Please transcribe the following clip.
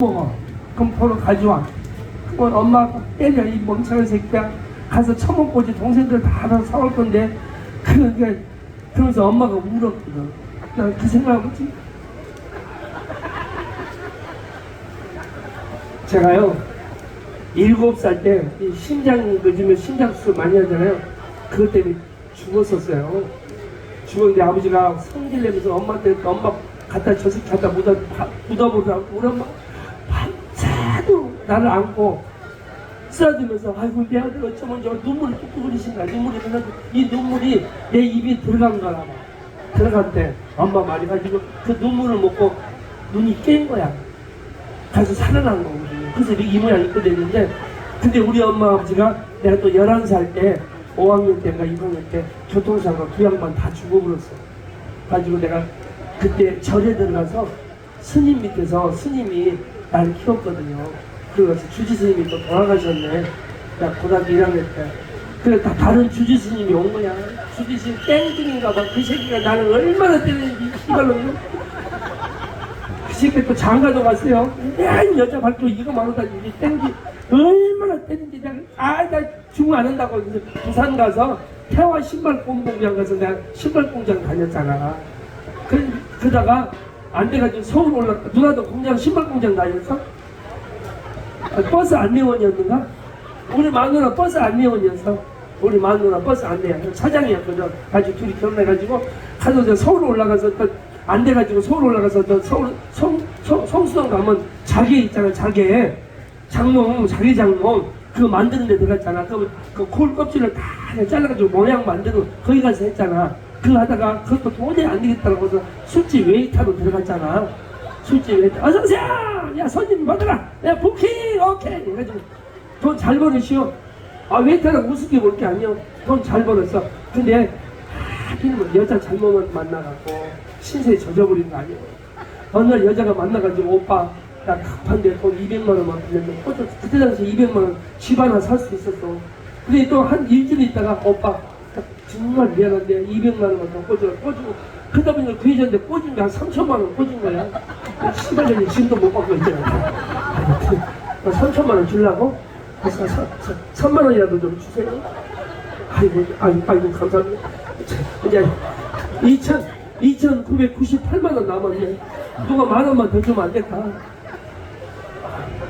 먹어. 그럼 보러 가져와. 그건 엄마가 때려, 이 멍청한 새끼야. 가서 처먹고지 동생들 다 알아서 사올 건데, 그게, 그러면서 엄마가 울었거든. 난 그 생각하지. 제가요, 일곱 살 때, 이 심장, 요즘에 심장수술 많이 하잖아요. 그것 때문에 죽었었어요. 죽었는데 아버지가 성질 내면서 엄마한테 엄마 갖다 저 새끼 갖다 묻어, 바- 묻어보라고 우리 엄마 나를 안고 쓰러지면서 아이고 내 아들 어쩌면 저 눈물을 뚝뚝 흘리신다. 눈물이 흘러서 이 눈물이 내 입에 들어간 거라 봐 들어갈 때 엄마 말이 가지고 그 눈물을 먹고 눈이 깬 거야. 가서 살아난 거거든요 그래서 이 모양 입고 됐는데 근데 우리 엄마 아버지가 내가 또 11살 때 5학년 때인가 6학년 때 교통사고 두 양반 다 죽어버렸어. 가지고 내가 그때 절에 들어가서 스님 밑에서 스님이 나를 키웠거든요. 그래서 주지 스님이 또 돌아가셨네. 나 고등학교 1학년 때. 그래 다 다른 주지 스님이 온 거야. 주지 스님 땡땡인가 봐. 그 새끼가 나를 얼마나 때리는지 이발로 그 새끼 또 장가도 갔어요. 야, 이 여자 발도 이거 말하다 이 땡기 얼마나 때린지 내가 아나 죽으면 안 한다고 부산 가서 태화 신발 공공장 가서 내가 신발 공장 다녔잖아. 그, 그러다가 안 돼가지고 서울 올라 누나도 공장 신발 공장 다녔어? 아, 버스 안내원이었는가? 우리 마누라 버스 안내원이었어. 우리 마누라 버스 안내원 차장이었거든. 가지고 둘이 결혼해가지고 가서 저 서울 올라가서 또안 돼가지고 서울 올라가서 또 서울 성, 성, 성수동 가면 자개 있잖아 자개 장롱 자개 장롱 그거 만드는 데 들어갔잖아. 그럼 그콜 껍질을 다 잘라가지고 모양 만드는 거기 가서 했잖아. 그거 하다가 그것도 도저히 안 되겠다고 해서 술집 웨이터로 들어갔잖아. 술집 웨이터 어서 오세요. 야 손님 받아라. 야 부킹 오케이. 해가지고 돈 잘 벌으시오. 아 웨이터는 우습게 볼 게 아니요. 돈잘 벌었어. 근데 하필이면 뭐 여자 잘못 만나갖고 신세에 젖어버린 거 아니에요. 어느 날 여자가 만나가지고 오빠 나 급한데 돈 200만 원만 빌렸는데 꽂아 그때 당시 200만 원 집 하나 살 수 있었어. 근데 또 한 일주일 있다가 오빠 나 정말 미안한데 200만 원만 더 꽂아 꽂고 그러다 보니까 그 여자한테 꽂은 게 한 3천만 원 꽂은 거야. 시발년이 지금도 못 받고 있잖아. 3천만 원 주려고? 그래서 3만 원이라도 좀 주세요. 아이고, 아이고, 아이고, 감사합니다. 이제 2천, 2,998만 원 남았네. 누가 만 원만 더 주면 안 될까?